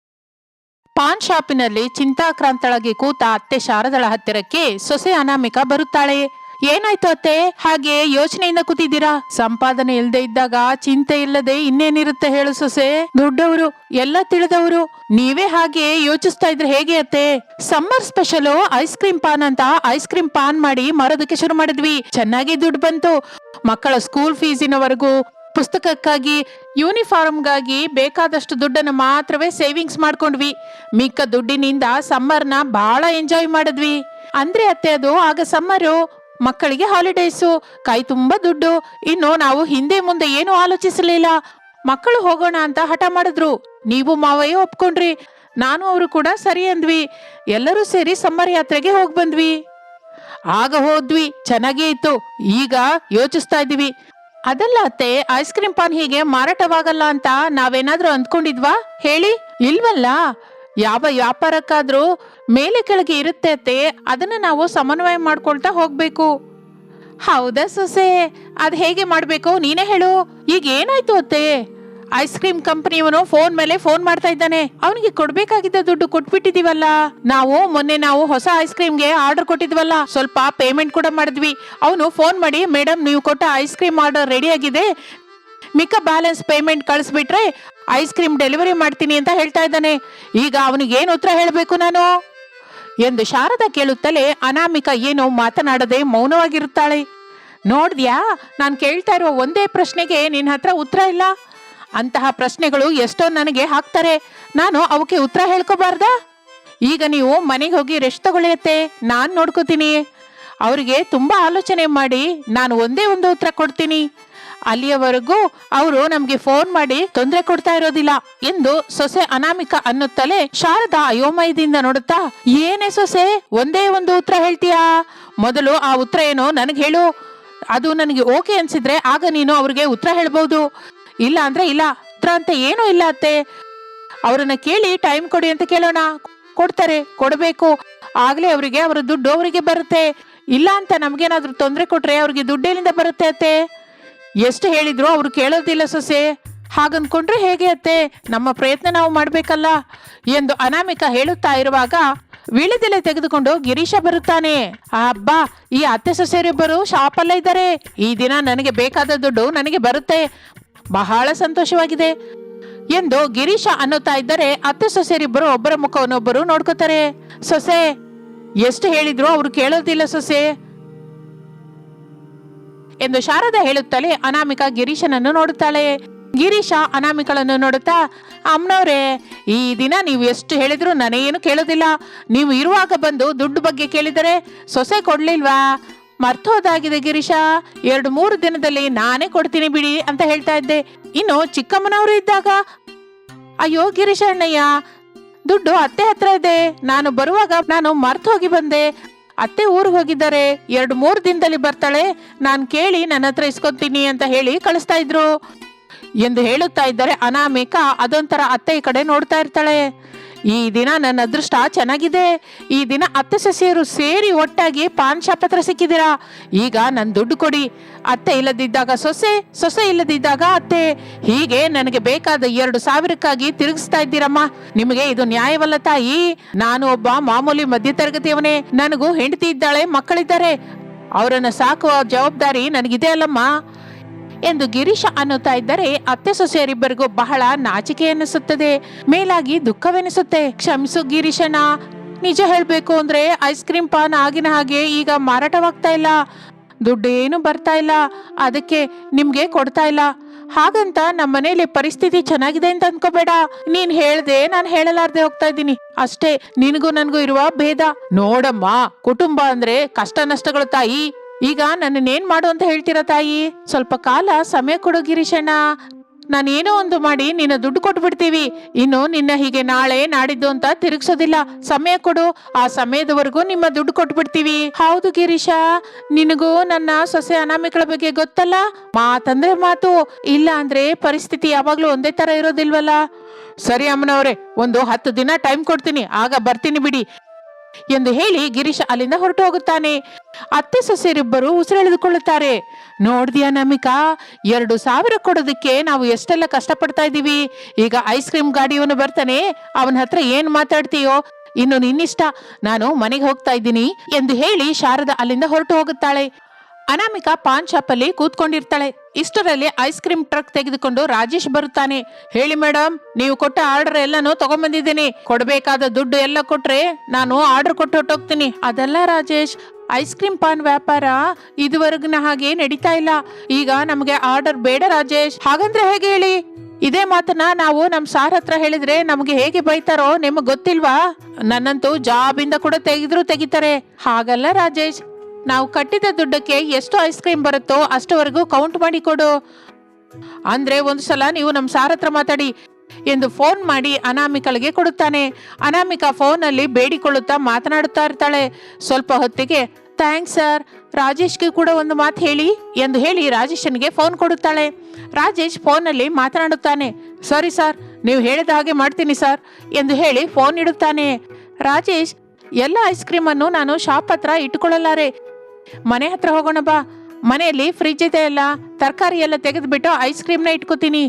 ಪಾನ್ ಶಾಪಿನಲ್ಲಿ ಚಿಂತಾಕ್ರಾಂತಳಾಗಿ ಕೂತ ಅತ್ತೆ ಶಾರದಳ ಹತ್ತಿರಕ್ಕೆ ಸೊಸೆ ಅನಾಮಿಕ ಬರುತ್ತಾಳೆ ಏನಾಯ್ತು ಅತ್ತೆ? ಹಾಗೆ ಯೋಚನೆಯಿಂದ ಕೂತಿದ್ದೀರಾ? ಸಂಪಾದನೆ ಇಲ್ಲದೆ ಇದ್ದಾಗ ಚಿಂತೆ ಇಲ್ಲದೆ ಇನ್ನೇನಿರುತ್ತೆ ಹೇಳು ಸೊಸೆ. ದೊಡ್ಡವರು, ಎಲ್ಲ ತಿಳಿದವರು. ನೀವೇ ಹಾಗೆ ಯೋಚಿಸ್ತಾ ಇದ್ರೆ ಹೇಗೆ ಅತ್ತೆ? Summer special ice cream paan ಅಂತ ಐಸ್ ಕ್ರೀಮ್ ಪಾನ್ ಮಾಡಿ ಮಾರೋದಕ್ಕೆ ಶುರು ಮಾಡಿದ್ವಿ. ಚೆನ್ನಾಗಿ ದುಡ್ಡು ಬಂತು. ಮಕ್ಕಳ ಸ್ಕೂಲ್ ಫೀಸಿನವರೆಗೂ ಪುಸ್ತಕಕ್ಕಾಗಿ, ಯೂನಿಫಾರ್ಮ್ಗಾಗಿ ಬೇಕಾದಷ್ಟು ದುಡ್ಡನ್ನು ಮಾತ್ರವೇ ಸೇವಿಂಗ್ಸ್ ಮಾಡ್ಕೊಂಡ್ವಿ. ಮಿಕ್ಕ ದುಡ್ಡಿನಿಂದ ಸಮ್ಮರ್ನ ಬಹಳ ಎಂಜಾಯ್ ಮಾಡಿದ್ವಿ. ಅಂದ್ರೆ ಅತ್ತೆ ಅದು, ಆಗ ಸಮ್ಮರು ಮಕ್ಕಳಿಗೆ ಹಾಲಿಡೇಸು, ಕೈ ತುಂಬಾ ದುಡ್ಡು. ಇನ್ನು ನಾವು ಹಿಂದೆ ಮುಂದೆ ಏನು ಆಲೋಚಿಸಲಿಲ್ಲ. ಮಕ್ಕಳು ಹೋಗೋಣ ಅಂತ ಹಠ ಮಾಡಿದ್ರು. ನೀವು ಮಾವಯ್ಯ ಒಪ್ಕೊಂಡ್ರಿ. ನಾನು ಅವರು ಕೂಡ ಸರಿ ಅಂದ್ವಿ. ಎಲ್ಲರೂ ಸೇರಿ ಸಮ್ಮರ್ ಯಾತ್ರೆಗೆ ಹೋಗಿ ಬಂದ್ವಿ. ಆಗ ಹೋದ್ವಿ. ಚೆನ್ನಾಗೇ ಇತ್ತು. ಈಗ ಯೋಚಿಸ್ತಾ ಇದ್ವಿ ಅದಲ್ಲ ಅತ್ತೆ ಐಸ್ ಕ್ರೀಮ್ ಪಾನ್ ಹೀಗೆ ಮಾರಾಟವಾಗಲ್ಲ ಅಂತ ನಾವೇನಾದ್ರೂ ಅಂದ್ಕೊಂಡಿದ್ವಾ? ಹೇಳಿ. ಇಲ್ವಲ್ಲ? ಯಾವ ವ್ಯಾಪಾರಕ್ಕಾದ್ರೂ ಮೇಲೆ ಕೆಳಗೆ ಇರುತ್ತೆ ಅದನ್ನ ನಾವು ಸಮನ್ವಯ ಮಾಡ್ಕೊಳ್ತಾ ಹೋಗ್ಬೇಕು. ಹೌದಾ ಸೊಸೆ? ಅದ್ ಹೇಗೆ ಮಾಡ್ಬೇಕು? ನೀನೇ ಹೇಳು. ಈಗ ಏನಾಯ್ತು ಅತ್ತೆ? ಐಸ್ ಕ್ರೀಮ್ ಕಂಪನಿಯವನು ಫೋನ್ ಮೇಲೆ ಫೋನ್ ಮಾಡ್ತಾ ಇದ್ದಾನೆ. ಅವನಿಗೆ ಕೊಡ್ಬೇಕಾಗಿದ್ದ ದುಡ್ಡು ಕೊಟ್ಬಿಟ್ಟಿದೀವಲ್ಲ? ನಾವು ಮೊನ್ನೆ ನಾವು ಹೊಸ ಐಸ್ ಕ್ರೀಮ್ಗೆ ಆರ್ಡರ್ ಕೊಟ್ಟಿದ್ವಲ್ಲ, ಸ್ವಲ್ಪ ಪೇಮೆಂಟ್ ಕೂಡ ಮಾಡಿದ್ವಿ. ಅವನು ಫೋನ್ ಮಾಡಿ ಮೇಡಮ್ ನೀವು ಕೊಟ್ಟ ಐಸ್ ಕ್ರೀಮ್ ಆರ್ಡರ್ ರೆಡಿ ಆಗಿದೆ. ಮಿಕ್ಕ ಬ್ಯಾಲೆನ್ಸ್ ಪೇಮೆಂಟ್ ಕಳಿಸ್ಬಿಟ್ರೆ ಐಸ್ ಕ್ರೀಮ್ ಡೆಲಿವರಿ ಮಾಡ್ತೀನಿ ಅಂತ ಹೇಳ್ತಾ ಇದ್ದಾನೆ. ಈಗ ಅವನಿಗೆ ಏನು ಉತ್ತರ ಹೇಳಬೇಕು ನಾನು? ಎಂದು ಶಾರದಾ ಕೇಳುತ್ತಲೇ ಅನಾಮಿಕ ಏನೋ ಮಾತನಾಡದೆ ಮೌನವಾಗಿರುತ್ತಾಳೆ. ನೋಡ್ದ್ಯಾ? ನಾನು ಕೇಳ್ತಾ ಇರೋ ಒಂದೇ ಪ್ರಶ್ನೆಗೆ ನಿನ್ನ ಹತ್ರ ಉತ್ತರ ಇಲ್ಲ. ಅಂತಹ ಪ್ರಶ್ನೆಗಳು ಎಷ್ಟೋ ನನಗೆ ಹಾಕ್ತಾರೆ. ನಾನು ಅವಕ್ಕೆ ಉತ್ತರ ಹೇಳ್ಕೋಬಾರ್ದಾ? ಈಗ ನೀವು ಮನೆಗೆ ಹೋಗಿ ರೆಸ್ಟ್ ತಗೊಳಿಯತ್ತೆ ನಾನು ನೋಡ್ಕೋತೀನಿ. ಅವರಿಗೆ ತುಂಬಾ ಆಲೋಚನೆ ಮಾಡಿ ನಾನು ಒಂದೇ ಒಂದು ಉತ್ತರ ಕೊಡ್ತೀನಿ. ಅಲ್ಲಿಯವರೆಗೂ ಅವರು ನಮ್ಗೆ ಫೋನ್ ಮಾಡಿ ತೊಂದರೆ ಕೊಡ್ತಾ ಇರೋದಿಲ್ಲ ಎಂದು ಸೊಸೆ ಅನಾಮಿಕ ಅನ್ನುತ್ತಲೇ ಶಾರದಾ ಅಯೋಮಯದಿಂದ ನೋಡುತ್ತಾ, ಏನೇ ಸೊಸೆ, ಒಂದೇ ಒಂದು ಉತ್ತರ ಹೇಳ್ತೀಯಾ? ಮೊದಲು ಆ ಉತ್ತರ ಏನೋ? ನನಗೆ ಹೇಳು. ಅದು ನನಗೆ ಓಕೆ ಅನ್ಸಿದ್ರೆ ಆಗ ನೀನು ಅವ್ರಿಗೆ ಉತ್ತರ ಹೇಳ್ಬಹುದು ಇಲ್ಲ ಅಂದ್ರೆ ಇಲ್ಲ. ಉತ್ತರ ಅಂತ ಏನೂ ಇಲ್ಲ ಅತ್ತೆ. ಅವರನ್ನ ಕೇಳಿ ಟೈಮ್ ಕೊಡಿ ಅಂತ ಕೇಳೋಣ. ಕೊಡ್ತಾರೆ, ಕೊಡಬೇಕು. ಆಗ್ಲೇ ಅವರಿಗೆ ಅವರ ದುಡ್ಡು ಅವರಿಗೆ ಬರುತ್ತೆ. ಇಲ್ಲ ಅಂತ ನಮ್ಗೇನಾದ್ರೂ ತೊಂದರೆ ಕೊಟ್ರೆ ಅವ್ರಿಗೆ ದುಡ್ಡೇನಿಂದ ಬರುತ್ತೆ ಅತ್ತೆ? ಎಷ್ಟು ಹೇಳಿದ್ರು ಅವ್ರು ಕೇಳೋದಿಲ್ಲ ಸೊಸೆ. ಹಾಗನ್ಕೊಂಡ್ರೆ ಹೇಗೆ ಅತ್ತೆ? ನಮ್ಮ ಪ್ರಯತ್ನ ನಾವು ಮಾಡಬೇಕಲ್ಲ? ಎಂದು ಅನಾಮಿಕ ಹೇಳುತ್ತಾ ಇರುವಾಗ ವೀಳ್ಯದೆಲೆ ತೆಗೆದುಕೊಂಡು ಗಿರೀಶ ಬರುತ್ತಾನೆ. ಆ ಹಬ್ಬ ಈ ಅತ್ತೆ ಸೊಸೆಯರಿಬ್ಬರು ಶಾಪಲ್ಲೇ ಇದ್ದಾರೆ. ಈ ದಿನ ನನಗೆ ಬೇಕಾದ ದುಡ್ಡು ನನಗೆ ಬರುತ್ತೆ. ಬಹಳ ಸಂತೋಷವಾಗಿದೆ ಎಂದು ಗಿರೀಶ ಅನ್ನುತ್ತಾ ಇದ್ದರೆ ಅತ್ತೆ ಸೊಸೆಯರಿಬ್ಬರು ಒಬ್ಬರ ಮುಖವನ್ನೊಬ್ಬರು ನೋಡ್ಕೋತಾರೆ. ಸೊಸೆ, ಎಷ್ಟು ಹೇಳಿದ್ರು ಅವ್ರು ಕೇಳೋದಿಲ್ಲ ಸೊಸೆ. ಎಂದು ಶಾರದಾ ಹೇಳುತ್ತಲೇ ಅನಾಮಿಕ ಗಿರೀಶನನ್ನು ನೋಡುತ್ತಾಳೆ. ಗಿರೀಶ ಅನಾಮಿಕಳನ್ನು ನೋಡುತ್ತಾ ಅಮ್ಮನವ್ರೆ ಈ ದಿನ ನೀವು ಎಷ್ಟು ಹೇಳಿದ್ರು ನನಗೇನು ಕೇಳೋದಿಲ್ಲ. ನೀವು ಇರುವಾಗ ಬಂದು ದುಡ್ಡು ಬಗ್ಗೆ ಕೇಳಿದರೆ ಸೊಸೆ ಕೊಡ್ಲಿಲ್ವಾ? ಮರ್ತೋದಾಗಿದೆ ಗಿರೀಶ. ಎರಡು ಮೂರು ದಿನದಲ್ಲಿ ನಾನೇ ಕೊಡ್ತೀನಿ ಬಿಡಿ ಅಂತ ಹೇಳ್ತಾ ಇದ್ದೆ. ಇನ್ನು ಚಿಕ್ಕಮ್ಮನವರು ಇದ್ದಾಗ? ಅಯ್ಯೋ ಗಿರೀಶ ಅಣ್ಣಯ್ಯ ದುಡ್ಡು ಅತ್ತೆ ಹತ್ರ ಇದೆ. ನಾನು ಬರುವಾಗ ನಾನು ಮರ್ತು ಹೋಗಿ ಬಂದೆ. ಅತ್ತೆ ಊರಿಗೆ ಹೋಗಿದ್ದಾರೆ. ಎರಡು ಮೂರು ದಿನದಲ್ಲಿ ಬರ್ತಾಳೆ. ನಾನು ಕೇಳಿ ನನ್ನ ಹತ್ರ ಇಸ್ಕೊತೀನಿ ಅಂತ ಹೇಳಿ ಕಳಿಸ್ತಾ ಇದ್ರು. ಎಂದು ಹೇಳುತ್ತಾ ಇದ್ದಾರೆ ಅನಾಮಿಕ ಅದೊಂಥರ ಅತ್ತೆ ಈ ಕಡೆ ನೋಡ್ತಾ ಇರ್ತಾಳೆ. ಈ ದಿನ ನನ್ನ ಅದೃಷ್ಟ ಚೆನ್ನಾಗಿದೆ. ಈ ದಿನ ಅತ್ತೆ ಸೊಸೆಯರು ಸೇರಿ ಒಟ್ಟಾಗಿ ಪಾನ್ ಶಾಪ್ ಹತ್ರ ಸಿಕ್ಕಿದ್ದೀರಾ? ಈಗ ನನ್ನ ದುಡ್ಡು ಕೊಡಿ. ಅತ್ತೆ ಇಲ್ಲದಿದ್ದಾಗ ಸೊಸೆ ಸೊಸೆ ಇಲ್ಲದಿದ್ದಾಗ ಅತ್ತೆ. ಹೀಗೆ ನನಗೆ ಬೇಕಾದ ಎರಡು ಸಾವಿರಕ್ಕಾಗಿ ತಿರುಗಿಸ್ತಾ ಇದ್ದೀರಮ್ಮ. ನಿಮಗೆ ಇದು ನ್ಯಾಯವಲ್ಲ ತಾಯಿ. ನಾನು ಒಬ್ಬ ಮಾಮೂಲಿ ಮಧ್ಯತರಗತಿಯವನೇ. ನನಗೂ ಹೆಂಡತಿ ಇದ್ದಾಳೆ, ಮಕ್ಕಳಿದ್ದಾರೆ. ಅವರನ್ನು ಸಾಕುವ ಜವಾಬ್ದಾರಿ ನನಗಿದೆ ಅಲ್ಲಮ್ಮ. ಎಂದು ಗಿರೀಶ ಅನ್ನುತ್ತಾ ಇದ್ದರೆ ಅತ್ತೆ ಸೊಸೆಯರಿಬ್ಬರಿಗೂ ಬಹಳ ನಾಚಿಕೆ ಎನಿಸುತ್ತದೆ ಮೇಲಾಗಿ ದುಃಖವೆನಿಸುತ್ತೆ. ಕ್ಷಮಿಸು ಗಿರೀಶನ ನಿಜ ಹೇಳ್ಬೇಕು ಅಂದ್ರೆ ಐಸ್ ಕ್ರೀಮ್ ಪಾನ್ ಆಗಿನ ಹಾಗೆ ಈಗ ಮಾರಾಟವಾಗ್ತಾ ಇಲ್ಲ. ದುಡ್ಡೇನು ಬರ್ತಾ ಇಲ್ಲ. ಅದಕ್ಕೆ ನಿಮ್ಗೆ ಕೊಡ್ತಾ ಇಲ್ಲ. ಹಾಗಂತ ನಮ್ಮ ಮನೇಲಿ ಪರಿಸ್ಥಿತಿ ಚೆನ್ನಾಗಿದೆ ಅಂತ ಅನ್ಕೋಬೇಡ. ನೀನ್ ಹೇಳ್ದೆ ನಾನು ಹೇಳಲಾರ್ದೆ ಹೋಗ್ತಾ ಇದ್ದೀನಿ. ಅಷ್ಟೇ ನಿನಗೂ ನನಗೂ ಇರುವ ಭೇದ. ನೋಡಮ್ಮ, ಕುಟುಂಬ ಅಂದ್ರೆ ಕಷ್ಟ ನಷ್ಟಗಳು ತಾಯಿ. ಈಗ ನನ್ನನ್ನೇನು ಮಾಡು ಅಂತ ಹೇಳ್ತೀರಾ ತಾಯಿ? ಸ್ವಲ್ಪ ಕಾಲ ಸಮಯ ಕೊಡು ಗಿರೀಶಣ್ಣ. ನಾನೇನೋ ಒಂದು ಮಾಡಿ ನಿನ್ನ ದುಡ್ಡು ಕೊಟ್ಬಿಡ್ತೀವಿ. ಇನ್ನು ನಿನ್ನ ಹೀಗೆ ನಾಳೆ ನಾಡಿದ್ದು ಅಂತ ತಿರುಗಿಸೋದಿಲ್ಲ. ಸಮಯ ಕೊಡು. ಆ ಸಮಯದವರೆಗೂ ನಿಮ್ಮ ದುಡ್ಡು ಕೊಟ್ಬಿಡ್ತೀವಿ. ಹೌದು ಗಿರೀಶ. ನಿನಗೂ ನನ್ನ ಸೊಸೆ ಅನಾಮಿಕಳ ಬಗ್ಗೆ ಗೊತ್ತಲ್ಲ? ಮಾತಂದ್ರೆ ಮಾತು. ಇಲ್ಲ ಅಂದ್ರೆ ಪರಿಸ್ಥಿತಿ ಯಾವಾಗ್ಲೂ ಒಂದೇ ತರ ಇರೋದಿಲ್ವಲ್ಲ? ಸರಿ ಅಮ್ಮನವ್ರೆ, ಒಂದು ಹತ್ತು ದಿನ ಟೈಮ್ ಕೊಡ್ತೀನಿ. ಆಗ ಬರ್ತೀನಿ ಬಿಡಿ. ಎಂದು ಹೇಳಿ ಗಿರೀಶ ಅಲ್ಲಿಂದ ಹೊರಟು ಹೋಗುತ್ತಾನೆ. ಅತ್ತೆ ಸೊಸೆಯರಿಬ್ಬರು ಉಸಿರೆಳೆದುಕೊಳ್ಳುತ್ತಾರೆ. ನೋಡ್ದಿಯಾ ನಮಿಕಾ, ಎರಡು ಸಾವಿರ ಕೊಡೋದಕ್ಕೆ ನಾವು ಎಷ್ಟೆಲ್ಲ ಕಷ್ಟಪಡ್ತಾ ಇದ್ದೀವಿ. ಈಗ ಐಸ್ ಕ್ರೀಮ್ ಗಾಡಿಯವನು ಬರ್ತಾನೆ. ಅವನ ಹತ್ರ ಏನ್ ಮಾತಾಡ್ತೀಯೋ, ಇನ್ನು ನಿನ್ನಿಷ್ಟ. ನಾನು ಮನೆಗೆ ಹೋಗ್ತಾ ಇದ್ದೀನಿ ಎಂದು ಹೇಳಿ ಶಾರದಾ ಅಲ್ಲಿಂದ ಹೊರಟು ಹೋಗುತ್ತಾಳೆ. ಅನಾಮಿಕಾ ಪಾನ್ ಶಾಪಲ್ಲಿ ಕೂತ್ಕೊಂಡಿರ್ತಾಳೆ. ಇಷ್ಟರಲ್ಲಿ ಐಸ್ ಕ್ರೀಮ್ ಟ್ರಕ್ ತೆಗೆದುಕೊಂಡು ರಾಜೇಶ್ ಬರುತ್ತಾನೆ. ಹೇಳಿ ಮೇಡಮ್ ನೀವು ಕೊಟ್ಟ ಆರ್ಡರ್ ಎಲ್ಲಾನು ತಗೊಂಡ್ಬಂದಿದ್ದೀನಿ ಕೊಡಬೇಕಾದ ದುಡ್ಡು ಎಲ್ಲ ಕೊಟ್ರೆ ನಾನು ಆರ್ಡರ್ ಕೊಟ್ಟು ಹೊಟ್ಟೋಗ್ತೀನಿ ಅದೆಲ್ಲ ರಾಜೇಶ್ ಐಸ್ ಕ್ರೀಮ್ ಪಾನ್ ವ್ಯಾಪಾರ ಇದುವರೆಗಿನ ಹಾಗೆ ನಡೀತಾ ಇಲ್ಲ. ಈಗ ನಮಗೆ ಆರ್ಡರ್ ಬೇಡ ರಾಜೇಶ್. ಹಾಗಂದ್ರೆ ಹೇಗೆ ಹೇಳಿ? ಇದೇ ಮಾತನ್ನ ನಾವು ನಮ್ ಸಾರ್ ಹತ್ರ ಹೇಳಿದ್ರೆ ನಮಗೆ ಹೇಗೆ ಬೈತಾರೋ ನಿಮಗೆ ಗೊತ್ತಿಲ್ವಾ? ನನ್ನಂತೂ ಜಾಬ್ ಇಂದ ಕೂಡ ತೆಗೆದ್ರು ತೆಗಿತಾರೆ. ಹಾಗಲ್ಲ ರಾಜೇಶ್ ನಾವು ಕಟ್ಟಿದ ದುಡ್ಡಕ್ಕೆ ಎಷ್ಟು ಐಸ್ ಕ್ರೀಮ್ ಬರುತ್ತೋ ಅಷ್ಟವರೆಗೂ ಕೌಂಟ್ ಮಾಡಿ ಕೊಡು. ಅಂದ್ರೆ ಒಂದು ಸಲ ನೀವು ನಮ್ಮ ಸಾರ್ ಹತ್ರ ಮಾತಾಡಿ ಎಂದು ಫೋನ್ ಮಾಡಿ ಅನಾಮಿಕಳಿಗೆ ಕೊಡುತ್ತಾನೆ. ಅನಾಮಿಕಾ ಫೋನಲ್ಲಿ ಬೇಡಿಕೊಳ್ಳುತ್ತಾ ಮಾತನಾಡುತ್ತಾ ಇರ್ತಾಳೆ. ಸ್ವಲ್ಪ ಹೊತ್ತಿಗೆ ಥ್ಯಾಂಕ್ಸ್ ಸರ್ ರಾಜೇಶ್ಗೆ ಕೂಡ ಒಂದು ಮಾತು ಹೇಳಿ ಎಂದು ಹೇಳಿ ರಾಜೇಶನಿಗೆ ಫೋನ್ ಕೊಡುತ್ತಾಳೆ. ರಾಜೇಶ್ ಫೋನಲ್ಲಿ ಮಾತನಾಡುತ್ತಾನೆ ಸರಿ ಸರ್ ನೀವು ಹೇಳಿದ ಹಾಗೆ ಮಾಡ್ತೀನಿ ಸರ್ ಎಂದು ಹೇಳಿ ಫೋನ್ ಇಡುತ್ತಾನೆ. ರಾಜೇಶ್, ಎಲ್ಲ ಐಸ್ ಕ್ರೀಮನ್ನು ನಾನು ಶಾಪ್ ಹತ್ರ ಇಟ್ಟುಕೊಳ್ಳಲಾರೆ. ಮನೆ ಹತ್ರ ಹೋಗೋಣ ಬಾ. ಮನೆಯಲ್ಲಿ ಫ್ರಿಜ್ ಇದೆ ಅಲ್ಲ, ತರಕಾರಿ ಎಲ್ಲ ತೆಗೆದುಬಿಟ್ಟು ಐಸ್ ಕ್ರೀಮ್ನ ಇಟ್ಕೋತೀನಿ.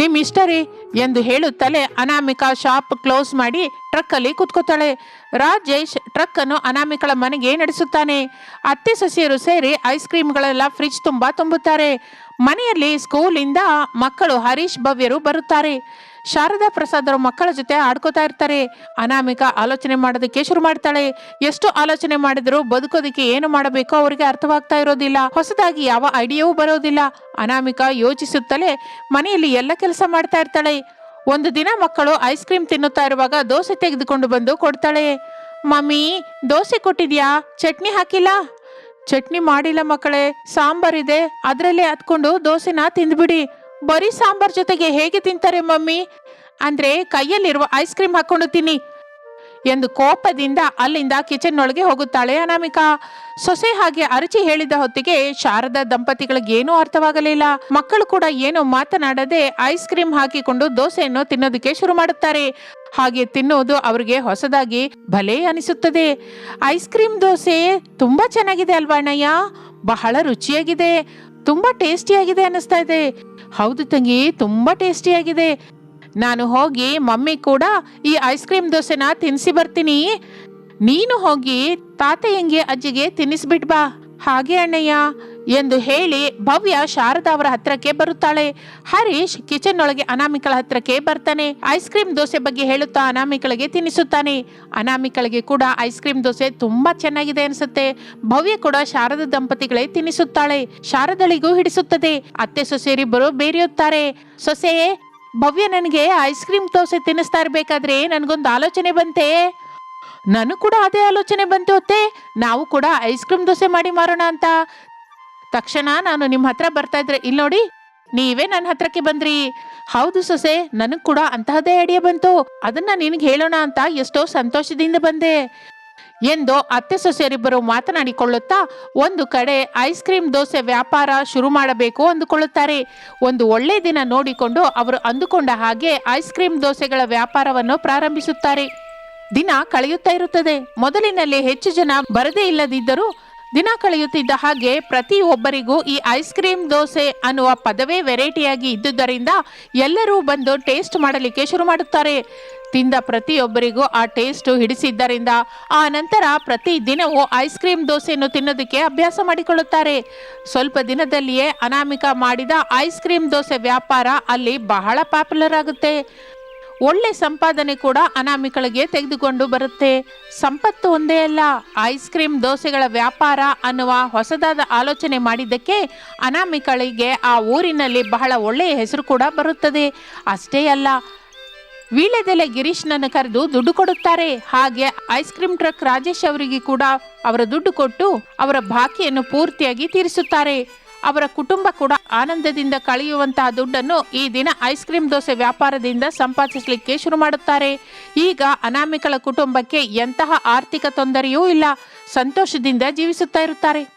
ನಿಮ್ಮ ಇಷ್ಟ ರೀ, ಎಂದು ಹೇಳುತ್ತಲೇ ಅನಾಮಿಕಾ ಶಾಪ್ ಕ್ಲೋಸ್ ಮಾಡಿ ಟ್ರಕ್ ಅಲ್ಲಿ ಕುತ್ಕೋತಾಳೆ. ರಾಜೇಶ್ ಟ್ರಕ್ ಅನ್ನು ಅನಾಮಿಕಳ ಮನೆಗೆ ನಡೆಸುತ್ತಾನೆ. ಅತ್ತೆ ಸಸಿಯರು ಸೇರಿ ಐಸ್ ಕ್ರೀಮ್ಗಳೆಲ್ಲ ಫ್ರಿಜ್ ತುಂಬ ತುಂಬುತ್ತಾರೆ. ಮನೆಯಲ್ಲಿ ಸ್ಕೂಲಿಂದ ಮಕ್ಕಳು ಹರೀಶ್ ಭವ್ಯರು ಬರುತ್ತಾರೆ. ಶಾರದಾ ಪ್ರಸಾದ್ ಮಕ್ಕಳ ಜೊತೆ ಆಡ್ಕೋತಾ ಇರ್ತಾರೆ. ಅನಾಮಿಕಾ ಆಲೋಚನೆ ಮಾಡೋದಕ್ಕೆ ಶುರು ಮಾಡ್ತಾಳೆ. ಎಷ್ಟು ಆಲೋಚನೆ ಮಾಡಿದ್ರು ಬದುಕೋದಕ್ಕೆ ಏನು ಮಾಡಬೇಕೋ ಅವರಿಗೆ ಅರ್ಥವಾಗ್ತಾ ಇರೋದಿಲ್ಲ. ಹೊಸದಾಗಿ ಯಾವ ಐಡಿಯಾವೂ ಬರೋದಿಲ್ಲ. ಅನಾಮಿಕಾ ಯೋಚಿಸುತ್ತಲೇ ಮನೆಯಲ್ಲಿ ಎಲ್ಲ ಕೆಲಸ ಮಾಡ್ತಾ ಇರ್ತಾಳೆ. ಒಂದು ದಿನ ಮಕ್ಕಳು ಐಸ್ ಕ್ರೀಮ್ ತಿನ್ನುತ್ತಾ ಇರುವಾಗ ದೋಸೆ ತೆಗೆದುಕೊಂಡು ಬಂದು ಕೊಡ್ತಾಳೆ. ಮಮ್ಮಿ, ದೋಸೆ ಕೊಟ್ಟಿದ್ಯಾ? ಚಟ್ನಿ ಹಾಕಿಲ್ಲ? ಚಟ್ನಿ ಮಾಡಿಲ್ಲ ಮಕ್ಕಳೇ. ಸಾಂಬಾರ್ ಇದೆ ಅದರಲ್ಲೇ ಹತ್ಕೊಂಡು ದೋಸೆನ ತಿಂದ್ಬಿಡಿ. ಬರೀ ಸಾಂಬಾರ್ ಜೊತೆಗೆ ಹೇಗೆ ತಿಂತಾರೆ ಮಮ್ಮಿ? ಅಂದ್ರೆ ಕೈಯಲ್ಲಿರುವ ಐಸ್ ಕ್ರೀಮ್ ಹಾಕೊಂಡು ತಿನ್ನಿ ಎಂದು ಕೋಪದಿಂದ ಅಲ್ಲಿಂದ ಕಿಚನ್ ಒಳಗೆ ಹೋಗುತ್ತಾಳೆ ಅನಾಮಿಕಾ. ಸೊಸೆ ಹಾಗೆ ಅರಚಿ ಹೇಳಿದ ಹೊತ್ತಿಗೆ ಶಾರದಾ ದಂಪತಿಗಳಿಗೆ ಏನೂ ಅರ್ಥವಾಗಲಿಲ್ಲ. ಮಕ್ಕಳು ಕೂಡ ಏನು ಮಾತನಾಡದೆ ಐಸ್ ಕ್ರೀಮ್ ಹಾಕಿಕೊಂಡು ದೋಸೆಯನ್ನು ತಿನ್ನೋದಕ್ಕೆ ಶುರು ಮಾಡುತ್ತಾರೆ. ಹಾಗೆ ತಿನ್ನುವುದು ಅವರಿಗೆ ಹೊಸದಾಗಿ ಭಲೇ ಅನಿಸುತ್ತದೆ. ಐಸ್ ಕ್ರೀಮ್ ದೋಸೆ ತುಂಬಾ ಚೆನ್ನಾಗಿದೆ ಅಲ್ವಾ ಅಣ್ಣಯ್ಯ? ಬಹಳ ರುಚಿಯಾಗಿದೆ. ತುಂಬಾ ಟೇಸ್ಟಿಯಾಗಿದೆ ಅನಿಸ್ತಾ ಇದೆ. ಹೌದು ತಂಗಿ, ತುಂಬಾ ಟೇಸ್ಟಿಯಾಗಿದೆ ನಾನು ಹೋಗಿ ಮಮ್ಮಿ ಕೂಡ ಈ ಐಸ್ ಕ್ರೀಮ್ ದೋಸೆನ ತಿನ್ಸಿ ಬರ್ತೀನಿ. ನೀನು ಹೋಗಿ ತಾತಯ್ಯಂಗೆ, ಅಜ್ಜಿಗೆ ತಿನ್ನಿಸ್ಬಿಟ್ ಬಾ. ಹಾಗೆ ಅಣ್ಣಯ್ಯ. ಎಂದು ಹೇಳಿ ಭವ್ಯ ಶಾರದಾ ಅವರ ಹತ್ರಕ್ಕೆ ಬರುತ್ತಾಳೆ. ಹರೀಶ್ ಕಿಚನ್ ಒಳಗೆ ಅನಾಮಿಕಳ ಹತ್ರಕ್ಕೆ ಬರ್ತಾನೆ. ಐಸ್ ಕ್ರೀಮ್ ದೋಸೆ ಬಗ್ಗೆ ಹೇಳುತ್ತಾ ಅನಾಮಿಕಳಿಗೆ ತಿನ್ನಿಸುತ್ತಾನೆ. ಅನಾಮಿಕಳಿಗೆ ಕೂಡ ಐಸ್ ಕ್ರೀಮ್ ದೋಸೆ ತುಂಬಾ ಚೆನ್ನಾಗಿದೆ ಅನ್ಸುತ್ತೆ. ಭವ್ಯ ಕೂಡ ಶಾರದಾ ದಂಪತಿಗಳೇ ತಿನ್ನಿಸುತ್ತಾಳೆ. ಶಾರದಳಿಗೂ ಹಿಡಿಸುತ್ತದೆ. ಅತ್ತೆ ಸೊಸೆಯರಿಬ್ಬರು ಬೇರೆಯುತ್ತಾರೆ. ಸೊಸೆಯೇ ಭವ್ಯ ನನಗೆ ಐಸ್ ಕ್ರೀಮ್ ದೋಸೆ ತಿನ್ನಿಸ್ತಾ ಇರ್ಬೇಕಾದ್ರೆ ನನಗೊಂದು ಆಲೋಚನೆ ಬಂತೆ. ನನಗೂ ಕೂಡ ಅದೇ ಆಲೋಚನೆ ಬಂತು ಅತ್ತೆ. ನಾವು ಕೂಡ ಐಸ್ ಕ್ರೀಮ್ ದೋಸೆ ಮಾಡಿ ಮಾರೋಣ ಅಂತ. ತಕ್ಷಣ ನಾನು ನಿಮ್ಮ ಹತ್ರ ಬರ್ತಾ ಇದ್ರೆ ಇಲ್ಲಿ ನೋಡಿ, ನೀವೇ ನನ್ನ ಹತ್ರಕ್ಕೆ ಬಂದ್ರಿ. ಹೌದು ಸೊಸೆ, ನನಗೆ ಕೂಡ ಅಂತಹದೇ ಐಡಿಯಾ ಬಂತು. ಅದನ್ನ ನಿನಗೆ ಹೇಳೋಣ ಅಂತ ಎಷ್ಟೋ ಸಂತೋಷದಿಂದ ಬಂದೆ. ಎಂದು ಅತ್ತೆ ಸೊಸೆಯರಿಬ್ಬರು ಮಾತನಾಡಿಕೊಳ್ಳುತ್ತಾ, ಒಂದು ಕಡೆ ಐಸ್ ಕ್ರೀಮ್ ದೋಸೆ ವ್ಯಾಪಾರ ಶುರು ಮಾಡಬೇಕು ಅಂದುಕೊಳ್ಳುತ್ತಾರೆ. ಒಂದು ಒಳ್ಳೆ ದಿನ ನೋಡಿಕೊಂಡು ಅವರು ಅಂದುಕೊಂಡ ಹಾಗೆ ಐಸ್ ಕ್ರೀಮ್ ದೋಸೆಗಳ ವ್ಯಾಪಾರವನ್ನು ಪ್ರಾರಂಭಿಸುತ್ತಾರೆ. ದಿನ ಕಳೆಯುತ್ತಾ ಇರುತ್ತದೆ. ಮೊದಲಿನಲ್ಲಿ ಹೆಚ್ಚು ಜನ ಬರದೇ ಇಲ್ಲದಿದ್ದರೂ ದಿನ ಕಳೆಯುತ್ತಿದ್ದ ಹಾಗೆ ಪ್ರತಿಯೊಬ್ಬರಿಗೂ ಈ ಐಸ್ ಕ್ರೀಮ್ ದೋಸೆ ಅನ್ನುವ ಪದವೇ ವೆರೈಟಿಯಾಗಿ ಇದ್ದುದರಿಂದ ಎಲ್ಲರೂ ಬಂದು ಟೇಸ್ಟ್ ಮಾಡಲಿಕ್ಕೆ ಶುರು ಮಾಡುತ್ತಾರೆ. ತಿಂದ ಪ್ರತಿಯೊಬ್ಬರಿಗೂ ಆ ಟೇಸ್ಟ್ ಹಿಡಿಸಿದ್ದರಿಂದ ಆ ನಂತರ ಪ್ರತಿ ದಿನವೂ ಐಸ್ ಕ್ರೀಮ್ ದೋಸೆಯನ್ನು ತಿನ್ನೋದಕ್ಕೆ ಅಭ್ಯಾಸ ಮಾಡಿಕೊಳ್ಳುತ್ತಾರೆ. ಸ್ವಲ್ಪ ದಿನದಲ್ಲಿಯೇ ಅನಾಮಿಕ ಮಾಡಿದ ಐಸ್ ಕ್ರೀಮ್ ದೋಸೆ ವ್ಯಾಪಾರ ಅಲ್ಲಿ ಬಹಳ ಪಾಪ್ಯುಲರ್ ಆಗುತ್ತೆ. ಒಳ್ಳೆ ಸಂಪಾದನೆ ಕೂಡ ಅನಾಮಿಕಳಿಗೆ ತೆಗೆದುಕೊಂಡು ಬರುತ್ತೆ. ಸಂಪತ್ತು ಒಂದೇ ಅಲ್ಲ. ಐಸ್ ಕ್ರೀಮ್ ದೋಸೆಗಳ ವ್ಯಾಪಾರ ಅನ್ನುವ ಹೊಸದಾದ ಆಲೋಚನೆ ಮಾಡಿದ್ದಕ್ಕೆ ಅನಾಮಿಕಳಿಗೆ ಆ ಊರಿನಲ್ಲಿ ಬಹಳ ಒಳ್ಳೆಯ ಹೆಸರು ಕೂಡ ಬರುತ್ತದೆ. ಅಷ್ಟೇ ಅಲ್ಲ, ವೀಳ್ಯದೆಲೆ ಗಿರೀಶ್ನನ್ನು ಕರೆದು ದುಡ್ಡು ಕೊಡುತ್ತಾರೆ. ಹಾಗೆ ಐಸ್ ಕ್ರೀಮ್ ಟ್ರಕ್ ರಾಜೇಶ್ ಅವರಿಗೆ ಕೂಡ ಅವರ ದುಡ್ಡು ಕೊಟ್ಟು ಅವರ ಬಾಕಿಯನ್ನು ಪೂರ್ತಿಯಾಗಿ ತೀರಿಸುತ್ತಾರೆ. ಅವರ ಕುಟುಂಬ ಕೂಡ ಆನಂದದಿಂದ ಕಳೆಯುವಂತಹ ದುಡ್ಡನ್ನು ಈ ದಿನ ಐಸ್ ಕ್ರೀಮ್ ದೋಸೆ ವ್ಯಾಪಾರದಿಂದ ಸಂಪಾದಿಸಲಿಕ್ಕೆ ಶುರು ಮಾಡುತ್ತಾರೆ. ಈಗ ಅನಾಮಿಕಳ ಕುಟುಂಬಕ್ಕೆ ಎಂತಹ ಆರ್ಥಿಕ ತೊಂದರೆಯೂ ಇಲ್ಲ. ಸಂತೋಷದಿಂದ ಜೀವಿಸುತ್ತಾ ಇರುತ್ತಾರೆ.